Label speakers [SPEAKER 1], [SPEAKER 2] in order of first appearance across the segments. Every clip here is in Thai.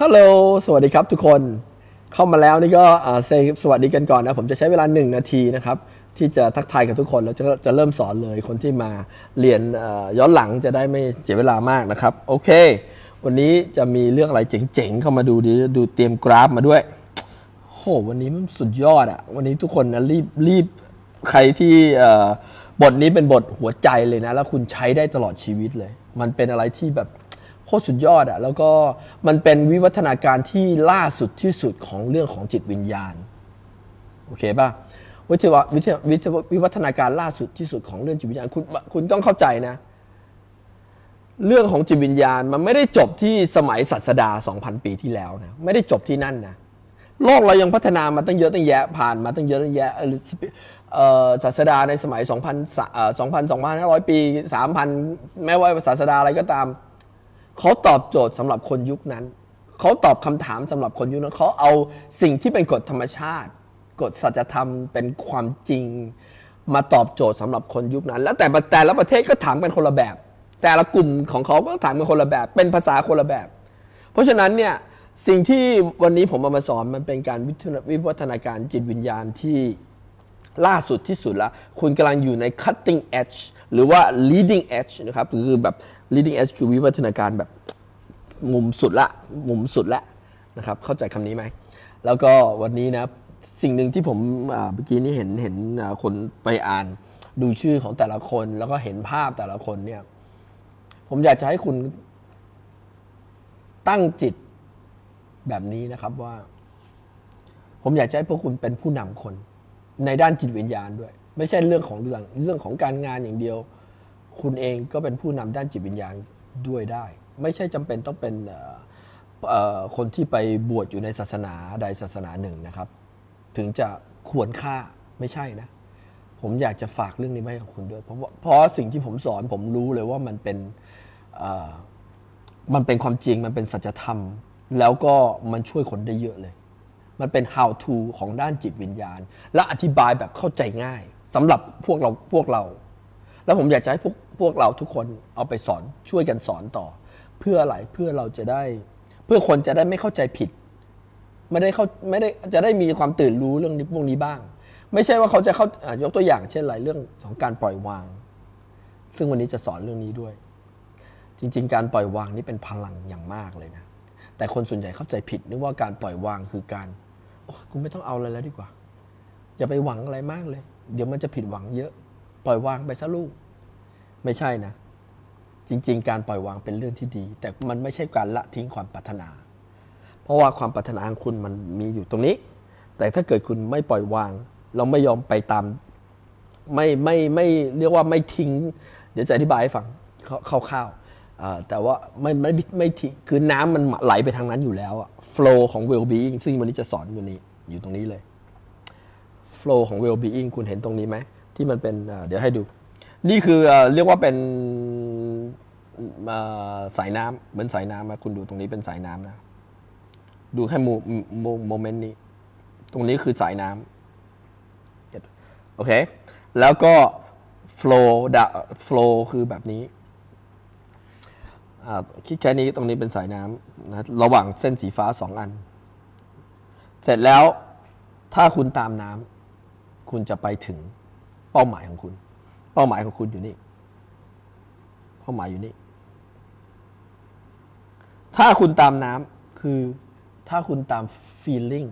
[SPEAKER 1] ฮัลโหล สวัสดีครับทุกคน เข้ามาแล้วนี่ก็เซสวัสดีกันก่อนนะ ผมจะใช้เวลา 1 นาทีนะครับ ที่จะทักทายกับทุกคน แล้วจะจะเริ่มสอนเลยคนที่มาเรียนย้อนหลังจะได้ไม่เสียเวลามากนะครับ โอเค วันนี้จะมีเรื่องอะไรเจ๋งๆ เข้ามาดูดีดูเตรียมกราฟมาด้วยโหวันนี้มันสุดยอดอะวันนี้ทุกคนนะรีบรีบใครที่บทนี้เป็นบทหัวใจเลยนะ แล้วคุณใช้ได้ตลอดชีวิตเลย มันเป็นอะไรที่แบบ ตรสุดยอดอะแล้วก็มันเป็นวิวัฒนาการที่ล่าสุดที่สุดของเรื่องของจิตวิญญาณโอเคป่ะวิทยาวิทยาวิทยาวิวัฒนาการล่าสุดที่สุดของเรื่องจิตวิญญาณคุณคุณต้องเข้าใจนะ เรื่องของจิตวิญญาณมันไม่ได้จบที่สมัยศาสดา 2,000 ปีที่แล้วนะไม่ได้จบที่นั่นนะโลกเรายังพัฒนามาตั้งเยอะตั้งแยะผ่านมาตั้งเยอะตั้งแยะศาสดาในสมัย 2,000เอ่อ2,000 2,500 ปี 3,000 แม้ว่าศาสดาอะไรก็ตาม เขาตอบโจทย์สำหรับคนยุคนั้น เขาตอบคำถามสำหรับคนยุคนั้นเขาเอาสิ่งที่เป็นกฎธรรมชาติกฎสัจธรรมเป็นความจริง มาตอบโจทย์สำหรับคนยุคนั้น แล้วแต่แต่ละประเทศก็ถามกันคนละแบบ แต่ละกลุ่มของเขาก็ถามกันคนละแบบ เป็นภาษาคนละแบบ เพราะฉะนั้นเนี่ยสิ่งที่วันนี้ผมเอามาสอนมันเป็นการวิวัฒนาการจิตวิญญาณที่ ล่าสุดที่สุดแล้ว คุณกำลังอยู่ใน cutting edge หรือว่า leading edge นะครับคือแบบ leading edge คือวิวัฒนาการแบบมุมสุดละ มุมสุดละนะครับ เข้าใจคำนี้ไหม แล้วก็วันนี้นะสิ่งหนึ่งที่ผมเมื่อกี้นี้เห็นเห็นคนไปอ่านดูชื่อของแต่ละคน แล้วก็เห็นภาพแต่ละคนเนี่ย ผมอยากจะให้คุณตั้งจิตแบบนี้นะครับว่า ผมอยากจะให้พวกคุณเป็นผู้นำคน ในด้านจิตวิญญาณด้วย ไม่ใช่เรื่องของเรื่องเรื่องของการงานอย่างเดียว คุณเองก็เป็นผู้นำด้านจิตวิญญาณด้วยได้ ไม่ใช่จำเป็นต้องเป็นคนที่ไปบวชอยู่ในศาสนาใดศาสนาหนึ่งนะครับ ถึงจะควรค่าไม่ใช่นะ ผมอยากจะฝากเรื่องนี้ไว้กับคุณด้วย เพราะว่าเพราะสิ่งที่ผมสอนผมรู้เลยว่ามันเป็นมันเป็นความจริงมันเป็นสัจธรรม แล้วก็มันช่วยคนได้เยอะเลย มันเป็น how to ของด้านจิตวิญญาณ และอธิบายแบบเข้าใจง่ายสำหรับพวกเราพวกเรา แล้วผมอยากจะให้พวกพวกเราทุกคนเอาไปสอนช่วยกันสอนต่อ เพื่ออะไรเพื่อเราจะได้ เพื่อคนจะได้ไม่เข้าใจผิด ไม่ได้เข้าไม่ได้จะได้มีความตื่นรู้เรื่องนี้พวกนี้บ้าง ไม่ใช่ว่าเขาจะเข้ายกตัวอย่างเช่นอะไรเรื่องของการปล่อยวาง ซึ่งวันนี้จะสอนเรื่องนี้ด้วย จริง ๆ การปล่อยวางนี่เป็นพลังอย่างมากเลยนะแต่คนส่วนใหญ่เข้าใจผิดนึกว่าการปล่อยวางคือการ กูไม่ต้องเอาอะไรแล้วดีกว่า อย่าไปหวังอะไรมากเลย เดี๋ยวมันจะผิดหวังเยอะ ปล่อยวางไปซะลูก ไม่ใช่นะ จริง ๆ การปล่อยวางเป็นเรื่องที่ดี แต่มันไม่ใช่การละทิ้งความปรารถนา เพราะว่าความปรารถนาของคุณมันมีอยู่ตรงนี้ แต่ถ้าเกิดคุณไม่ปล่อยวาง เราไม่ยอมไปตาม ไม่ไม่ไม่เรียกว่าไม่ทิ้ง เดี๋ยวจะอธิบายให้ฟังคร่าวๆ แต่ว่าไม่ไม่ไม่ไม่ทิ้งคือน้ำมันไหลไปทางนั้นอยู่แล้วอะ flow ของ well being ซึ่งวันนี้จะสอนอยู่นี้อยู่ตรงนี้เลย flow ของ well being คุณเห็นตรงนี้ไหม ที่มันเป็นเดี๋ยวให้ดู นี่คือเอ่อเรียกว่าเป็นสายน้ำเหมือนสายน้ำนะคุณดูตรงนี้เป็นสายน้ำนะ ดูแค่โมโมโมเมนต์นี้ ตรงนี้คือสายน้ำโอเค แล้วก็ flow flow คือแบบนี้ อ่าคิดแค่นี้ตรงนี้เป็นสายน้ำนะระหว่างเส้นสีฟ้าสองอัน เสร็จแล้วถ้าคุณตามน้ำคุณจะไปถึงเป้าหมายของคุณ เป้าหมายของคุณอยู่นี่ เป้าหมายอยู่นี่ ถ้าคุณตามน้ำคือถ้าคุณตาม feeling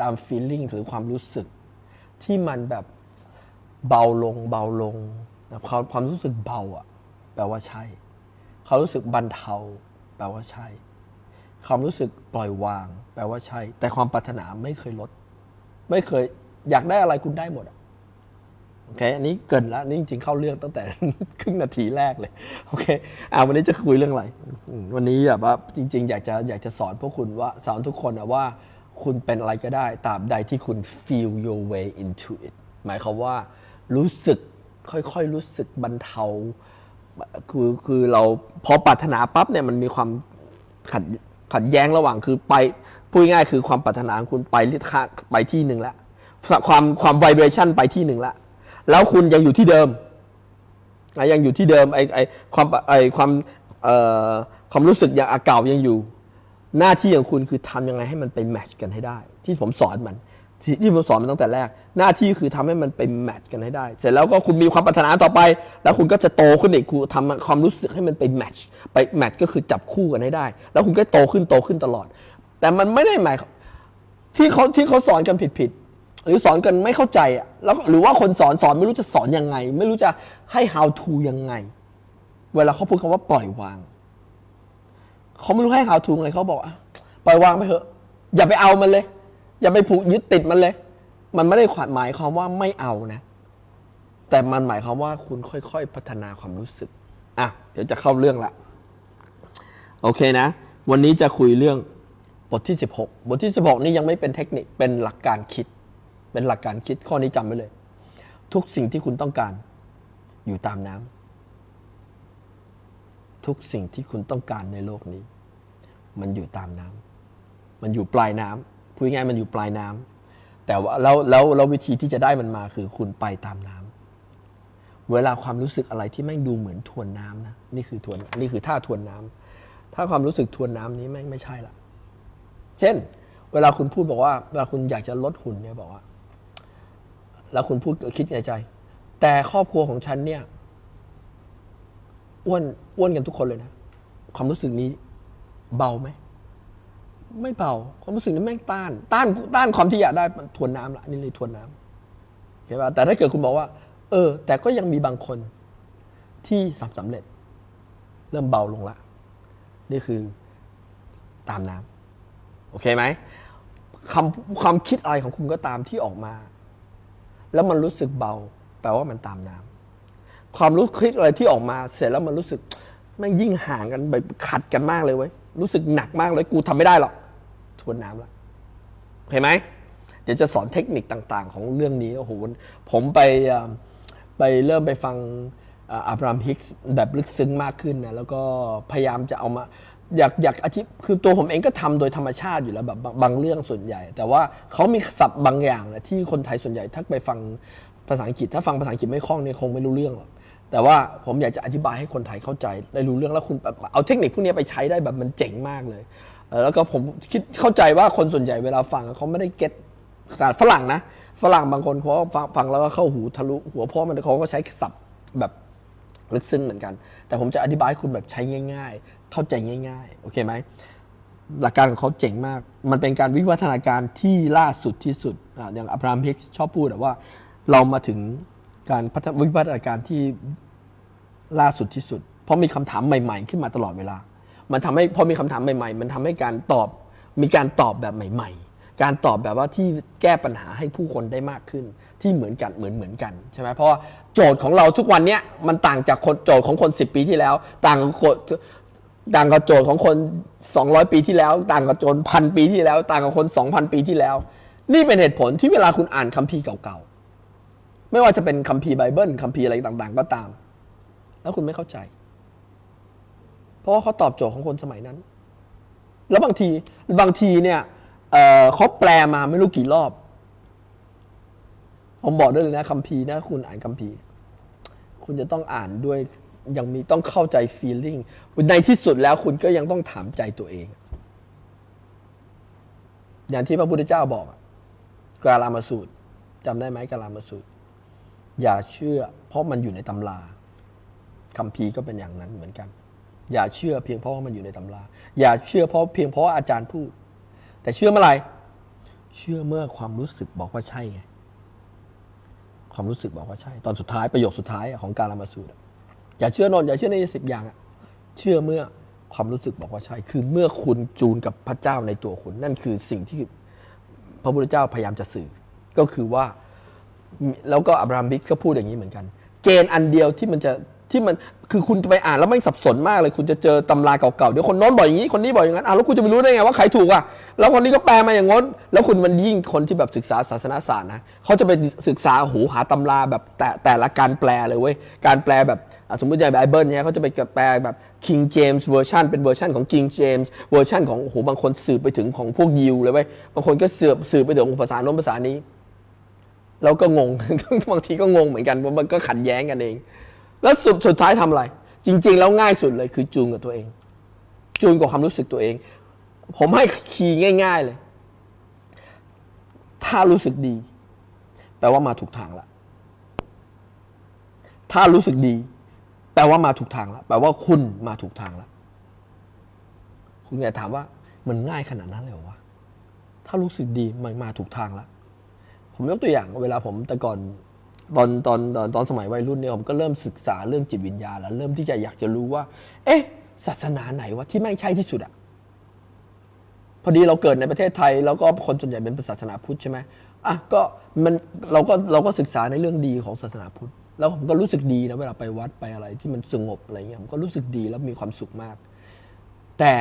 [SPEAKER 1] ตาม feeling หรือความรู้สึก ที่มันแบบเบาลงเบาลงความความรู้สึกเบาอะแปลว่าใช่ ความรู้สึกบรรเทาแปลว่าใช่ ความรู้สึกปล่อยวาง แปลว่าใช่ แต่ความปรารถนาไม่เคยลด ไม่เคยอยากได้อะไรคุณได้หมดโอเค อันนี้เกินแล้วนี่จริงๆเข้าเรื่องตั้งแต่ครึ่งนาทีแรกเลย โอเค อ่าวันนี้จะคุยเรื่องอะไร วันนี้แบบว่าจริง ๆ อยากจะอยากจะสอนพวกคุณว่าสอนทุกคนนะว่าคุณเป็นอะไรก็ได้ตาบใดที่คุณ feel your way into it หมายความว่ารู้สึกค่อยๆ รู้สึกบรรเทา คือคือเราพอปรารถนาปั๊บเนี่ยมันมีความขัดขัดแย้งระหว่างคือไปพูดง่ายคือความปรารถนาของคุณไปที่ค่าไปที่หนึ่งล้วความความไวเบรชันไปที่หนึ่งล้วแล้วคุณยังอยู่ที่เดิมอะยังอยู่ที่เดิมไอไอความไอความเอ่อความรู้สึกอย่างเก่ายังอยู่ หน้าที่ของคุณคือทำยังไงให้มันไปแมชกันให้ได้ ที่ผมสอนมัน ทที่ผมสอนมันตั้งแต่แรก หน้าที่คือทำให้มันไปแมทช์กันให้ได้ เสร็จแล้วก็คุณมีความปรารถนาต่อไป แล้วคุณก็จะโตขึ้นอีกคุณทำความรู้สึกให้มันไปแมทช์ไปแมทช์ก็คือจับคู่กันให้ได้ แล้วคุณก็โตขึ้นโตขึ้นตลอด แต่มันไม่ได้หมายที่เขาที่เขาสอนกันผิดๆหรือสอนกันไม่เข้าใจอะแล้วหรือว่าคนสอนสอนไม่รู้จะสอนยังไง ไม่รู้จะให้ how to ยังไง เวลาเขาพูดคำว่าปล่อยวางเขาไม่รู้ให้ how to ไงเขาบอกอะปล่อยวางไปเถอะอย่าไปเอามันเลย อย่าไปผูกยึดติดมันเลย มันไม่ได้หมายความว่าไม่เอานะ แต่มันหมายความว่าคุณค่อยๆ พัฒนาความรู้สึก อะ เดี๋ยวจะเข้าเรื่องละ โอเคนะ วันนี้จะคุยเรื่องบทที่ 16 บทที่ 16 นี่ยังไม่เป็นเทคนิค เป็นหลักการคิด เป็นหลักการคิดข้อนี้จำไว้เลย ทุกสิ่งที่คุณต้องการ อยู่ตามน้ำทุกสิ่งที่คุณต้องการในโลกนี้ มันอยู่ตามน้ำมันอยู่ปลายน้ำ พูดง่ายมันอยู่ปลายน้ำแต่ว่าแล้วแล้วแล้ววิธีที่จะได้มันมาคือคุณไปตามน้ำเวลาความรู้สึกอะไรที่แม่งดูเหมือนทวนน้ำนะนี่คือทวนนี่คือท่าทวนน้ำถ้าความรู้สึกทวนน้ำนี้แม่งไม่ใช่ละเช่น เวลาคุณพูดบอกว่า เวลาคุณอยากจะลดหุ่นเนี่ยบอกว่า แล้วคุณพูดคิดในใจ แต่ครอบครัวของฉันเนี่ยอ้วนอ้วนกันทุกคนเลยนะ ความรู้สึกนี้เบาไหม ไม่เบาความรู้สึกนี้แม่งต้าน ต้านต้านความที่อยากได้มันทวนน้ำละนี่เลยทวนน้ำเข้าป่ะแต่ถ้าเกิดคุณบอกว่า เออ แต่ก็ยังมีบางคนที่สำสำเร็จ เริ่มเบาลงละ นี่คือตามน้ำโอเคไหมคำความคิดอะไรของคุณก็ตามที่ออกมา แล้วมันรู้สึกเบา แปลว่ามันตามน้ำความรู้คิดอะไรที่ออกมา เสร็จแล้วมันรู้สึกแม่งยิ่งห่างกันแบบขัดกันมากเลยเว้ยรู้สึกหนักมากเลยกูทำไม่ได้หรอก ทวนน้ำละโอเคไหมเดี๋ยวจะสอนเทคนิคต่างๆ ของเรื่องนี้โอ้โหผมไปไปเริ่มไปฟังอับรามฮิกส์แบบลึกซึ้งมากขึ้นนะแล้วก็พยายามจะเอามาอยากอยากอธิคือตัวผมเองก็ทำโดยธรรมชาติอยู่แล้วแบบบางเรื่องส่วนใหญ่ แต่ว่าเขามีศัพท์บางอย่างนะที่คนไทยส่วนใหญ่ถ้าไปฟังภาษาอังกฤษ ถ้าฟังภาษาอังกฤษไม่คล่องเนี่ยคงไม่รู้เรื่องหรอกแต่ว่าผมอยากจะอธิบายให้คนไทยเข้าใจได้รู้เรื่องแล้วคุณเอาเทคนิคพวกนี้ไปใช้ได้แบบมันเจ๋งมากเลย แล้วก็ผมคิดเข้าใจว่าคนส่วนใหญ่เวลาฟังเขาไม่ได้เก็ตขนาดฝรั่งนะ ฝรั่งบางคนเขาฟังฟังแล้วก็เข้าหูทะลุหัวเพราะมันเขาก็ใช้ศัพท์แบบลึกซึ้งเหมือนกัน แต่ผมจะอธิบายให้คุณแบบใช้ง่าย ๆ เข้าใจง่าย ๆ โอเคไหมหลักการของเขาเจ๋งมาก มันเป็นการวิวัฒนาการที่ล่าสุดที่สุดออย่างอับรามฮิกส์ชอบพูดอะว่าเรามาถึงการพัฒนาวิวัฒนาการที่ล่าสุดที่สุด เพราะมีคำถามใหม่ ๆ ขึ้นมาตลอดเวลา มันทำให้พอมีคำถามใหม่ ๆ มันทำให้การตอบมีการตอบแบบใหม่ ๆ การตอบแบบว่าที่แก้ปัญหาให้ผู้คนได้มากขึ้น ที่เหมือนกันเหมือนเหมือนกันใช่ไหมเพราะโจทย์ของเราทุกวันเนี้ยมันต่างจากคนโจทย์ของคน 10 ปีที่แล้ว ต่างกับต่างกับโจทย์ของคน 200 ปีที่แล้ว ต่างกับโจทย์พันปีที่แล้ว ต่างกับคน 2,000 ปีที่แล้ว นี่เป็นเหตุผลที่เวลาคุณอ่านคัมภีร์เก่าๆไม่ว่าจะเป็นคัมภีร์ไบเบิลคัมภีร์อะไรต่างๆ ก็ตาม แล้วคุณไม่เข้าใจ เพราะว่าเขาตอบโจทย์ของคนสมัยนั้น แล้วบางทีบางทีเนี่ยเเขาแปลมาไม่รู้กี่รอบ ผมบอกได้เลยนะคัมภีร์นะคุณอ่านคัมภีร์ คุณจะต้องอ่านด้วยยังมีต้องเข้าใจ feeling ในที่สุดแล้วคุณก็ยังต้องถามใจตัวเอง อย่างที่พระพุทธเจ้าบอกกาลามาสูตรจำได้ไหมกาลามาสูตร อย่าเชื่อ เพราะมันอยู่ในตำราคัมภีร์ก็เป็นอย่างนั้นเหมือนกัน อย่าเชื่อเพียงเพราะว่ามันอยู่ในตำรา อย่าเชื่อเพราะเพียงเพราะอาจารย์พูด แต่เชื่อเมื่อไหร่เชื่อเมื่อความรู้สึกบอกว่าใช่ไง ความรู้สึกบอกว่าใช่ ตอนสุดท้ายประโยคสุดท้ายของการละมาสูตรอย่าเชื่อนอนอย่าเชื่อในสิบอย่างเชื่อเมื่อความรู้สึกบอกว่าใช่ คือเมื่อคุณจูนกับพระเจ้าในตัวคุณ นั่นคือสิ่งที่พระพุทธเจ้าพยายามจะสื่อ ก็คือว่า แล้วก็อับราฮัมบิกก็พูดอย่างนี้เหมือนกัน เกณฑ์อันเดียวที่มันจะ ที่มันคือคุณจะไปอ่านแล้วไม่สับสนมากเลย คุณจะเจอตำราเก่าๆเดี๋ยวคนโน้นบอกอย่างนี้คนนี้บอกอย่างนั้นอะแล้วคุณจะไปรู้ได้ไงว่าใครถูกอะแล้วคนนี้ก็แปลมาอย่างง้น แล้วคุณมันยิ่งคนที่แบบศึกษาศาสนาศาสตร์นะเขาจะไปศึกษาหูหาตำราแบบแต่แต่ละการแปลเลยเว้ยการแปลแบบสมมติอย่างไบเบิลเนี่ยเขาจะไปแปลแบบ King James version เป็นเวอร์ชันของ King James เวอร์ชันของโอ้โหบางคนสืบไปถึงของพวกยิวเลยเว้ยบางคนก็สืบสืบไปถึงภาษาโน้นภาษานี้เราก็งงบางทีก็งงเหมือนกันเพราะมันก็ขัดแย้งกันเอง แล้วสุดสุดท้ายทำอะไร จริง ๆ แล้วง่ายสุดเลยคือจูนกับตัวเอง จูนกับความรู้สึกตัวเอง ผมให้คีย์ง่าย ๆเลย ถ้ารู้สึกดี แปลว่ามาถูกทางล้วถ้ารู้สึกดี แปลว่ามาถูกทางล้วแปลว่าคุณมาถูกทางล้วคุณอยากถามว่ามันง่ายขนาดนั้นเลยเหรอวะถ้ารู้สึกดีมันมาถูกทางแล้ว ผมยกตัวอย่างเวลาผมแต่ก่อน ตอนตอนตอนตอนสมัยวัยรุ่นเนี่ยผมก็เริ่มศึกษาเรื่องจิตวิญญาณแล้วเริ่มที่จะอยากจะรู้ว่า เอ๊ะ ศาสนาไหนวะที่แม่งใช่ที่สุดอะพอดีเราเกิดในประเทศไทย แล้วก็คนส่วนใหญ่เป็นศาสนาพุทธใช่ไหมอะก็มันเราก็เราก็ศึกษาในเรื่องดีของศาสนาพุทธ แล้วผมก็รู้สึกดีนะเวลาไปวัดไปอะไรที่มันสงบอะไรเงี้ยผมก็รู้สึกดีแล้วมีความสุขมาก แต่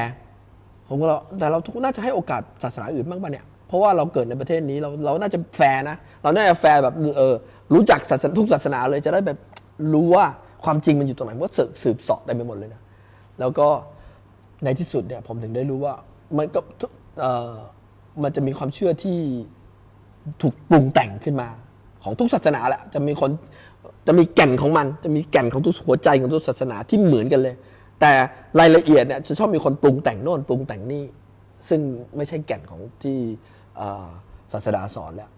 [SPEAKER 1] ผมก็เราแต่เราทุกน่าจะให้โอกาสศาสนาอื่นบ้างปะเนี่ย ราะว่าเราเกิดในประเทศนี้เราเราน่าจะแฟร์นะ เราน่าจะแฟร์แบบเออรู้จักศาสนาทุกศาสนาเลยจะได้แบบรู้ว่าความจริงมันอยู่ตรงไหนมันก็สืบสืบสอบได้ไปหมดเลยนะแล้วก็ในที่สุดเนี่ยผมถึงได้รู้ว่ามันก็เออมันจะมีความเชื่อที่ถูกปรุงแต่งขึ้นมา ของทุกศาสนาแหละจะมีคนจะมีแก่นของมัน จะมีแก่นของทุกหัวใจของทุกศาสนาที่เหมือนกันเลย แต่รายละเอียดเนี่ยจะชอบมีคนปรุงแต่งโน่นปรุงแต่งนี่ซึ่งไม่ใช่แก่นของที่ ศาสดาสอนแล้ว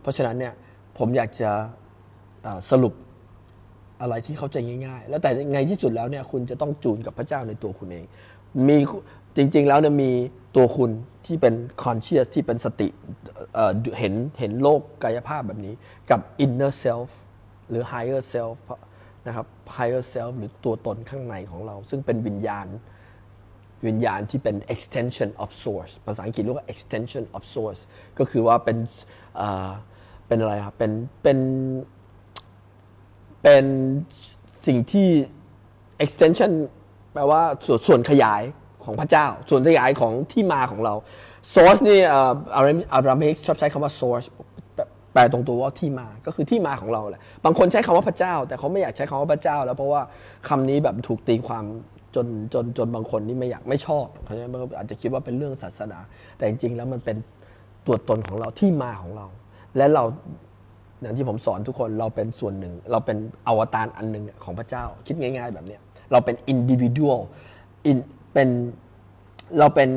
[SPEAKER 1] เพราะฉะนั้นเนี่ยผมอยากจะสรุปอะไรที่เข้าใจง่าย ๆ แล้วแต่ไงที่สุดแล้วเนี่ยคุณจะต้องจูนกับพระเจ้าในตัวคุณเอง มีจริง ๆ แล้วเนี่ยมีตัวคุณที่เป็น conscious ที่เป็นสติเอ่อเห็นเห็นโลกกายภาพแบบนี้ กับ inner self หรือ higher self นะครับ higher self หรือตัวตนข้างในของเรา ซึ่งเป็นวิญญาณ วิญญาณที่เป็น extension of source ภาษาอังกฤษเรียกว่า extension of source ก็คือว่าเป็นเป็นอะไรครับเป็นเป็นเป็นสิ่งที่ extension แปลว่าส่วนส่วนขยายของพระเจ้า ส่วนขยายของที่มาของเรา source นี่อาราอารามิกชอบใช้คำว่า source แปลแปลตรงตัวว่าที่มาก็คือที่มาของเราแหละบางคนใช้คำว่าพระเจ้า แต่เขาไม่อยากใช้คำว่าพระเจ้า แล้วเพราะว่าคำนี้แบบถูกตีความ จนจนจนบางคนนี่ไม่อยากไม่ชอบเขาเนี่ยอาจจะคิดว่าเป็นเรื่องศาสนา แต่จริงๆแล้วมันเป็นตัวตนของเราที่มาของเรา และเราอย่างที่ผมสอนทุกคนเราเป็นส่วนหนึ่ง เราเป็นอวตารอันหนึ่งของพระเจ้า คิดง่าย ๆ แบบเนี้ยเราเป็นอินดิวิ u a l อินเป็นเราเป็น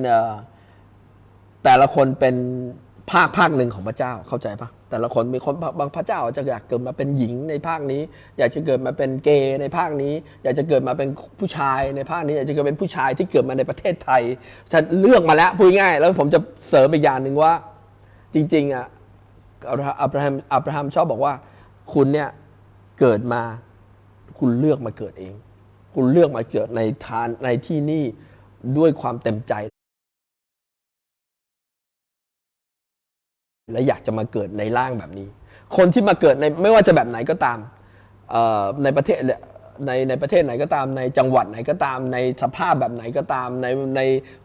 [SPEAKER 1] แต่ละคนเป็น ภาคภาคหนึ่งของพระเจ้าเข้าใจปะแต่ละคนมีคนบางพระเจ้าจะอยากเกิดมาเป็นหญิงในภาคนี้ อยากจะเกิดมาเป็นเกย์ในภาคนี้ อยากจะเกิดมาเป็นผู้ชายในภาคนี้ อยากจะเกิดเป็นผู้ชายที่เกิดมาในประเทศไทยฉันเลือกมาแล้วพูดง่ายแล้วผมจะเสริมอีกอย่างหนึ่งว่า จริง ๆอะอับราฮัมอับราฮัมชอบบอกว่า คุณเนี่ยเกิดมา คุณเลือกมาเกิดเอง คุณเลือกมาเกิดในทานในที่นี่ด้วยความเต็มใจ และอยากจะมาเกิดในร่างแบบนี้ คนที่มาเกิดในไม่ว่าจะแบบไหนก็ตามในประเทศในในประเทศไหนก็ตามในจังหวัดไหนก็ตาม ในสภาพแบบไหนก็ตาม ในใน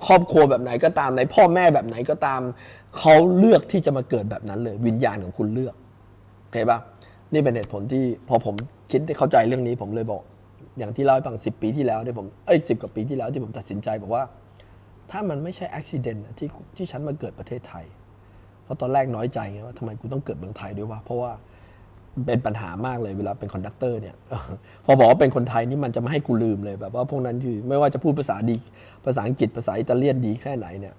[SPEAKER 1] ครอบครัวแบบไหนก็ตาม ในพ่อแม่แบบไหนก็ตามเขาเลือกที่จะมาเกิดแบบนั้นเลย วิญญาณของคุณเลือกโอเคปะนี่เป็นเหตุผลที่พอผมคิดเข้าใจเรื่องนี้ผมเลยบอก อย่างที่เล่าให้ฟังสิปีที่แล้วที่ผมเอ้ยสิกว่าปีที่แล้วที่ผมตัดสินใจบอกว่า ถ้ามันไม่ใช่อุบิเหตุที่ที่ฉันมาเกิดประเทศไทย ราะตอนแรกน้อยใจไงว่าทำไมกูต้องเกิดเมืองไทยด้วยวะเพราะว่าเป็นปัญหามากเลยเวลาเป็นคอนดักเตอร์เนี่ยพอบอกว่าเป็นคนไทยนี่มันจะไม่ให้กูลืมเลยแบบว่าพวกนั้นคือไม่ว่าจะพูดภาษาดีภาษาอังกฤษภาษาอิตาเลียนดีแค่ไหนเนี่ย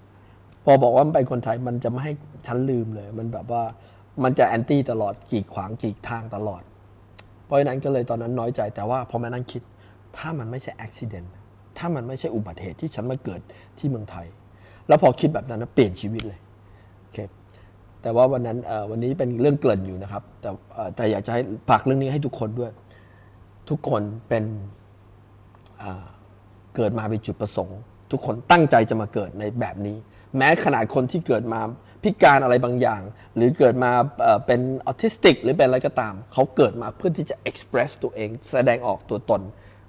[SPEAKER 1] พอบอกว่ามันเป็นคนไทยมันจะไม่ให้ฉันลืมเลย มันแบบว่ามันจะแอนตี้ตลอดกีดขวางกีดทางตลอด เพราะฉะนั้นก็เลยตอนนั้นน้อยใจแต่ว่าพอมานั่งคิด ถ้ามันไม่ใช่อุบิเหตุถ้ามันไม่ใช่อุบัติเหตุที่ฉันมาเกิดที่เมืองไทย แล้วพอคิดแบบนั้นนะเปลี่ยนชีวิตเลยโอเค แต่ว่าวันนั้นวันนี้เป็นเรื่องเกริ่นอยู่นะครับ แต่แต่อยากจะให้ฝากเรื่องนี้ให้ทุกคนด้วย ทุกคนเป็นเกิดมาเป็นจุดประสงค์ ทุกคนตั้งใจจะมาเกิดในแบบนี้ แม้ขนาดคนที่เกิดมาพิการอะไรบางอย่าง หรือเกิดมาเป็นออทิสติก หรือเป็นอะไรก็ตาม เขาเกิดมาเพื่อที่จะ express ตัวเอง แสดงออกตัวตน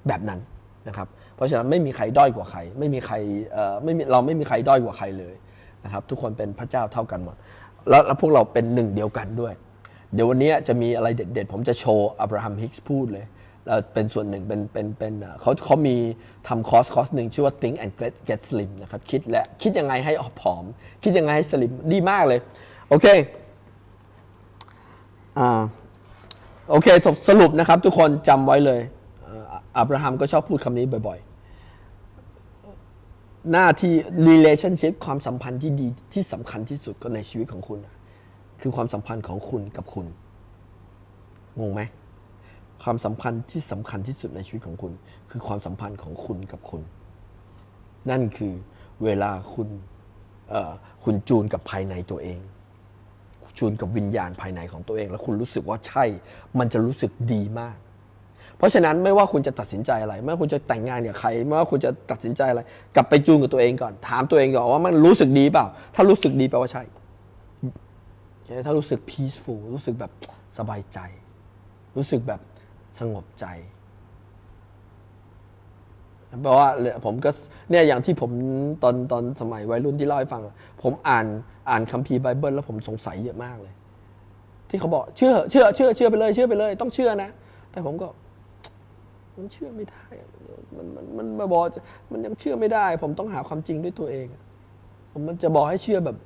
[SPEAKER 1] แบบนั้นนะครับ เพราะฉะนั้นไม่มีใครด้อยกว่าใคร ไม่มีใครไม่มีเราไม่มีใครด้อยกว่าใครเลยนะครับ ทุกคนเป็นพระเจ้าเท่ากันหมด แล้วแล้วพวกเราเป็นหนึ่งเดียวกันด้วย เดี๋ยววันนี้จะมีอะไรเด็ดๆ ผมจะโชว์อับราฮัมฮิกส์พูดเลยแล้วเป็นส่วนหนึ่งเป็นเป็นเป็นเอ่อเขาเขามีทำคอร์สคอร์สหนึ่งชื่อว่า Think and Get Get Slim นะครับคิดและคิดยังไงให้ออกผอม คิดยังไงให้สลิมดีมากเลย โอเคอ่า โอเคสรุปนะครับทุกคนจำไว้เลยเอ่ออับราฮัมก็ชอบพูดคำนี้บ่อย หน้าที่ relationship ความสัมพันธ์ที่ดีที่สำคัญที่สุดก็ในชีวิตของคุณอะคือความสัมพันธ์ของคุณกับคุณ งงไหม ความสัมพันธ์ที่สำคัญที่สุดในชีวิตของคุณ คือความสัมพันธ์ของคุณกับคุณ นั่นคือเวลาคุณคุณจูนกับภายในตัวเอง จูนกับวิญญาณภายในของตัวเอง แล้วคุณรู้สึกว่าใช่ มันจะรู้สึกดีมาก ราะฉะนั้นไม่ว่าคุณจะตัดสินใจอะไรไม่ว่าคุณจะแต่งงานกับใครไม่ว่าคุณจะตัดสินใจอะไร กลับไปจูนกับตัวเองก่อน ถามตัวเองก่อนว่ามันรู้สึกดีเปล่า ถ้ารู้สึกดีแปลว่าใช่ถ้ารู้สึก peaceful รู้สึกแบบสบายใจ รู้สึกแบบสงบใจเพราะว่าผมก็เนี่ยอย่างที่ผมตอนตอนสมัยวัยรุ่นที่เล่าให้ฟัง ผมอ่านอ่านคัมภีร์ไบเบิลแล้วผมสงสัยเยอะมากเลย ที่เขาบอกเชื่อเชื่อเชื่อเชื่อไปเลยเชื่อไปเลย ต้องเชื่อนะ แต่ผมก็ มันเชื่อไม่ได้มันมันมันมันบอกมันยังเชื่อไม่ได้ ผมต้องหาความจริงด้วยตัวเอง ผมมันจะบอกให้เชื่อแบบ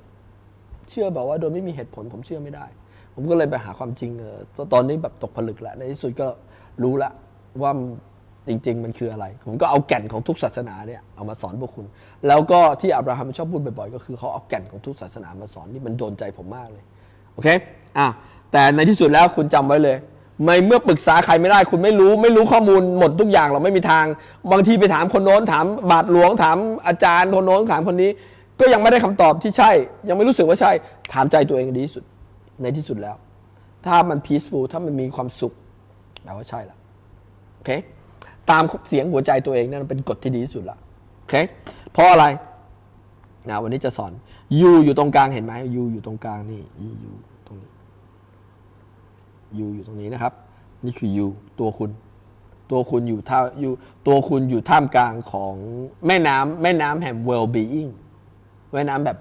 [SPEAKER 1] เชื่อแบบว่าโดยไม่มีเหตุผล ผมเชื่อไม่ได้ ผมก็เลยไปหาความจริงเออตอนนี้แบบตกผลึกแล้วในที่สุดก็รู้ละว่าจริง ๆ มันคืออะไร ผมก็เอาแก่นของทุกศาสนาเนี่ยเอามาสอนพวกคุณ แล้วก็ที่อับราฮัมชอบพูดบ่อยๆ ก็คือเขาเอาแก่นของทุกศาสนามาสอนนี่มันโดนใจผมมากเลย โอเค อะ แต่ในที่สุดแล้วคุณจำไว้เลย ไม่เมื่อปรึกษาใครไม่ได้คุณไม่รู้ ไม่รู้ข้อมูลหมดทุกอย่างเราไม่มีทาง บางทีไปถามคนโน้นถามบาทหลวงถามอาจารย์คนโน้นถามคนนี้ ก็ยังไม่ได้คำตอบที่ใช่ ยังไม่รู้สึกว่าใช่ ถามใจตัวเองดีที่สุดในที่สุดแล้ว ถ้ามัน peaceful ถ้ามันมีความสุขแปลว่าใช่ละโอเคตามเสียงหัวใจตัวเองนั่นเป็นกฎที่ดีที่สุดละโอเคเพราะอะไรนะวันนี้จะสอน U อยู่ตรงกลางเห็นไหม U อยู่ตรงกลางนี่อยู่ U อยู่ตรงนี้นะครับ นี่คือ U ตัวคุณ ตัวคุณอยู่ท่าอยู่ตัวคุณอยู่ท่ามกลางของแม่น้ำแม่น้ำแห่ง well being แม่น้ำแบบ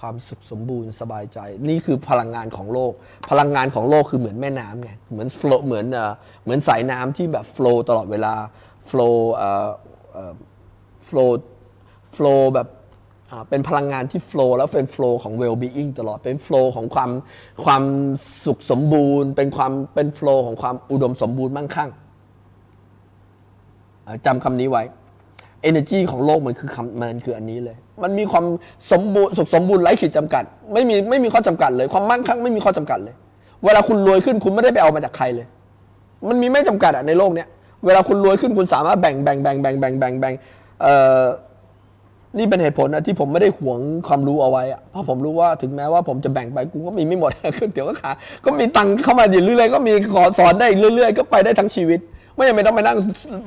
[SPEAKER 1] ความสุขสมบูรณ์สบายใจ นี่คือพลังงานของโลก พลังงานของโลกคือเหมือนแม่น้ำไงเหมือน flow เหมือนเหมือนสายน้ำที่แบบ flow ตลอดเวลา flow เอ่อเอ่อ flow flow แบบ เป็นพลังงานที่ flow แล้วเป็น flow ของ well being ตลอด เป็น flow ของความความสุขสมบูรณ์ เป็นความเป็น flow ของความอุดมสมบูรณ์มั่งคั่งอ่าจำคำนี้ไว้ energy ของโลกมันคือคำมันคืออันนี้เลย มันมีความสมบูรณ์สุขสมบูรณ์ไร้ขีดจำกัด ไม่มีไม่มีข้อจำกัดเลย ความมั่งคั่งไม่มีข้อจำกัดเลย เวลาคุณรวยขึ้นคุณไม่ได้ไปเอามาจากใครเลย มันมีไม่จำกัดอะในโลกเนี้ย เวลาคุณรวยขึ้นคุณสามารถแบ่งแบ่งแบ่งแบ่งแบ่งแบ่งแบ่งเอ่อ นี่เป็นเหตุผลนะที่ผมไม่ได้หวงความรู้เอาไว้อะเพราะผมรู้ว่าถึงแม้ว่าผมจะแบ่งไปกูก็มีไม่หมด ขึ้นเดี๋ยวก็ขาก็มีตังค์เข้ามาอยู่เรื่อยๆก็มีขอสอนได้อีกเรื่อยๆ ก็ไปได้ทั้งชีวิต ไม่จำเป็นต้องไปนั่ง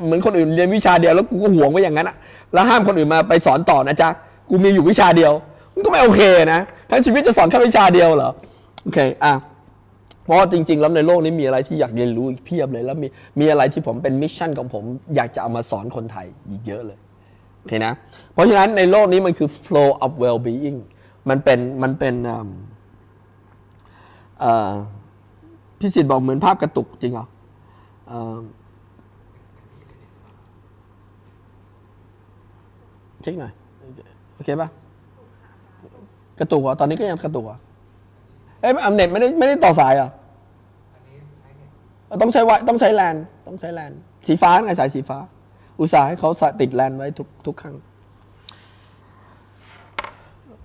[SPEAKER 1] เหมือนคนอื่นเรียนวิชาเดียวแล้วกูก็หวงไว้อย่างนั้นอะแล้วห้ามคนอื่นมาไปสอนต่อนะจ๊ะกูมีอยู่วิชาเดียวมันก็ไม่โอเคนะทั้งชีวิตจะสอนแค่วิชาเดียวเหรอโอเคอะเพราะจริงๆ แล้วในโลกนี้มีอะไรที่อยากเรียนรู้อีกเพียบเลยแล้วมีมีอะไรที่ผมเป็นมิชชั่นของผมอยากจะเอามาสอนคนไทยอีกเยอะเลย โอเคนะ เพราะฉะนั้นในโลกนี้มันคือ flow of well being มันเป็นมันเป็นอืมเอ่อพี่สิทธิ์บอกเหมือนภาพกระตุกจริงเหรอเอ่อเช็คหน่อยโอเคป่ะกระตุกเหรอตอนนี้ก็ยังกระตุกเหรอเอ้ยอัมเน็ตไม่ได้ไม่ได้ต่อสายเหรอต้องใช้ไวต้องใช้แลนต้องใช้แลนสีฟ้าไงสายสีฟ้า อุตส่าห์ให้เขาติดแลนไว้ทุกทุกครั้ง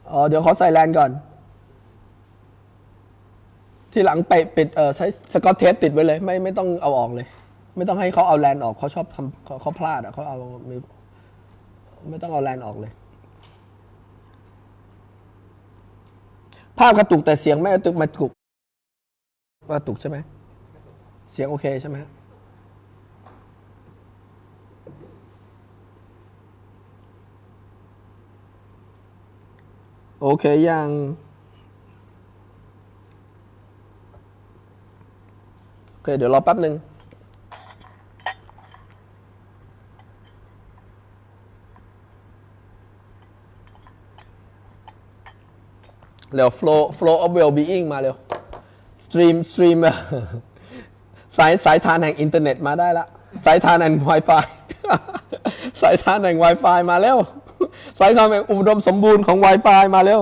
[SPEAKER 1] เเดี๋ยวขอใส่แลนก่อน ที่หลังไปปิดใช้สกอตเทปติดไว้เลย ไม่ไม่ต้องเอาออกเลย ไม่ต้องให้เขาเอาแลนออกเขาชอบทำเขาเขาพลาดอะเขาเอาไม่ไม่ต้องเอาแลนออกเลย ภาพกระตุกแต่เสียงไม่กระตุกมากระตุกกระตุกใช่ไหมเสียงโอเคใช่ไหมฮะ โอเคยัง โอเค เดี๋ยวรอแป๊บหนึ่งเร็ว flow flow of well being มาเร็ว stream stream สายสายทานแห่งอินเทอร์เน็ตมาได้ละ สายทานแห่ง Wi-Fi สายทานแห่ง Wi-Fi มาเร็ว สายความอุดมสมบูรณ์ของ Wi-Fi มาแล้ว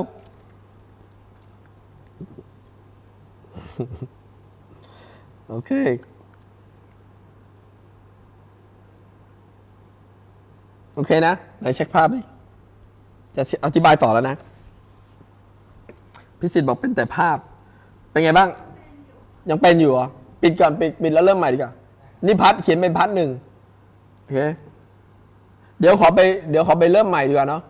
[SPEAKER 1] โอเคโอเคนะ ไหนเช็คภาพดิจะอธิบายต่อแล้วนะ พิสิทธิ์บอกเป็นแต่ภาพ เป็นไงบ้าง ยังเป็นอยู่อะปิดก่อน ปิดปิดแล้วเริ่มใหม่ดีกว่า นี่พัดเขียนเป็นพัดหนึ่งโอเค เดี๋ยวขอไปเดี๋ยวขอไปเริ่มใหม่ดีกว่าเนาะ